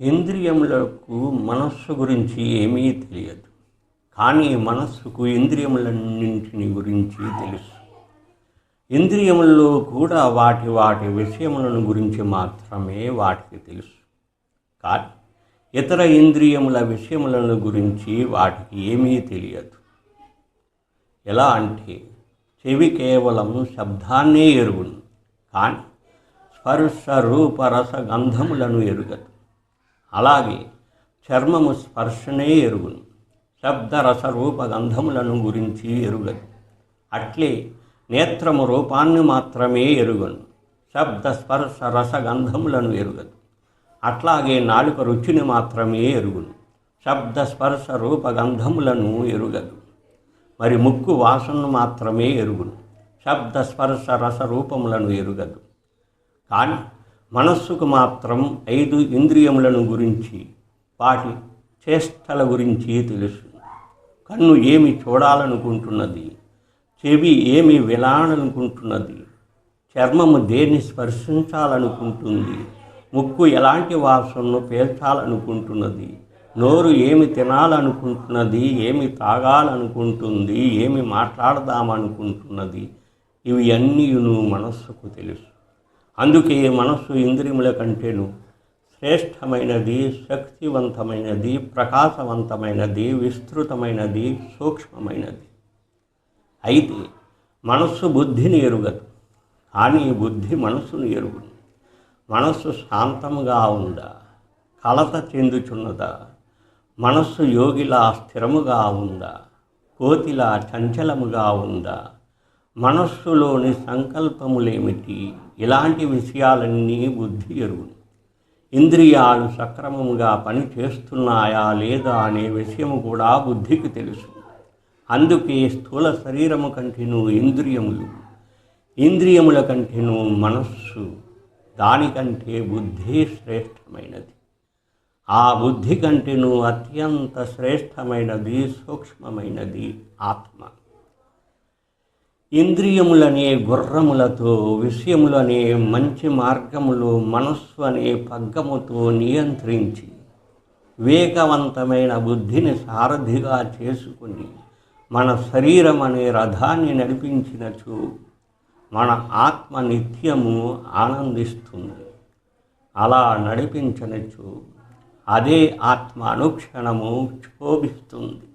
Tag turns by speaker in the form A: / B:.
A: ఇంద్రియములకు మనస్సు గురించి ఏమీ తెలియదు. కానీ మనస్సుకు ఇంద్రియములన్నింటిని గురించి తెలుసు. ఇంద్రియముల్లో కూడా వాటి వాటి విషయములను గురించి మాత్రమే వాటికి తెలుసు. కానీ ఇతర ఇంద్రియముల విషయములను గురించి వాటికి ఏమీ తెలియదు. ఎలా అంటే చెవి కేవలం శబ్దాన్నే ఎరుగును. కానీ స్పర్శ రూపరస గంధములను ఎరుగదు. అలాగే చర్మము స్పర్శనే ఎరుగును. శబ్ద రస రూప గంధములను గురించి ఎరుగదు. అట్లే నేత్రము రూపాన్ని మాత్రమే ఎరుగను. శబ్ద స్పర్శ రస గంధములను ఎరుగదు. అట్లాగే నాలుక రుచిని మాత్రమే ఎరుగును. శబ్ద స్పర్శ రూప గంధములను ఎరుగదు. మరి ముక్కు వాసనను మాత్రమే ఎరుగును. శబ్ద స్పర్శ రస రూపములను ఎరుగదు. కానీ మనస్సుకు మాత్రం ఐదు ఇంద్రియములను గురించి వాటి చేష్టల గురించి తెలుసు. కన్ను ఏమి చూడాలనుకుంటున్నది? చెవి ఏమి వినాలనుకుంటున్నది? చర్మము దేన్ని స్పర్శించాలనుకుంటుంది? ముక్కు ఎలాంటి వాసనను పేల్చాలనుకుంటున్నది? నోరు ఏమి తినాలనుకుంటున్నది? ఏమి తాగాలనుకుంటుంది? ఏమి మాట్లాడదామనుకుంటున్నది? ఇవి అన్నీను మనస్సుకు తెలుసు. అందుకే మనస్సు ఇంద్రియముల కంటేను శ్రేష్టమైనది శక్తివంతమైనది ప్రకాశవంతమైనది విస్తృతమైనది సూక్ష్మమైనది. అయితే మనస్సు బుద్ధిని ఎరుగదు కానీ బుద్ధి మనస్సును ఎరుగును. మనస్సు శాంతముగా ఉందా కలత చెందుచున్నదా మనస్సు యోగిలా స్థిరముగా ఉందా కోతిలా చంచలముగా ఉందా మనస్సులోని సంకల్పములేమిటి? ఇలాంటి విషయాలన్నీ బుద్ధి ఎరుగును. ఇంద్రియాలు సక్రమముగా పనిచేస్తున్నాయా లేదా అనే విషయము కూడా బుద్ధికి తెలుసు. అందుకే స్థూల శరీరము కంటేను ఇంద్రియములు. ఇంద్రియముల కంటేను మనస్సు. దానికంటే బుద్ధి శ్రేష్టమైనది. ఆ బుద్ధి కంటేను అత్యంత శ్రేష్టమైనది సూక్ష్మమైనది ఆత్మ. ఇంద్రియములనే గుర్రములతో విషయములనే మంచి మార్గములు మనస్సు అనే పగ్గముతో నియంత్రించి వివేకవంతమైన బుద్ధిని సారథిగా చేసుకుని మన శరీరం అనే రథాన్ని నడిపించినచు మన ఆత్మ నిత్యము ఆనందిస్తుంది. అలా నడిపించనచ్చు అదే ఆత్మ అనుక్షణము క్షోభిస్తుంది.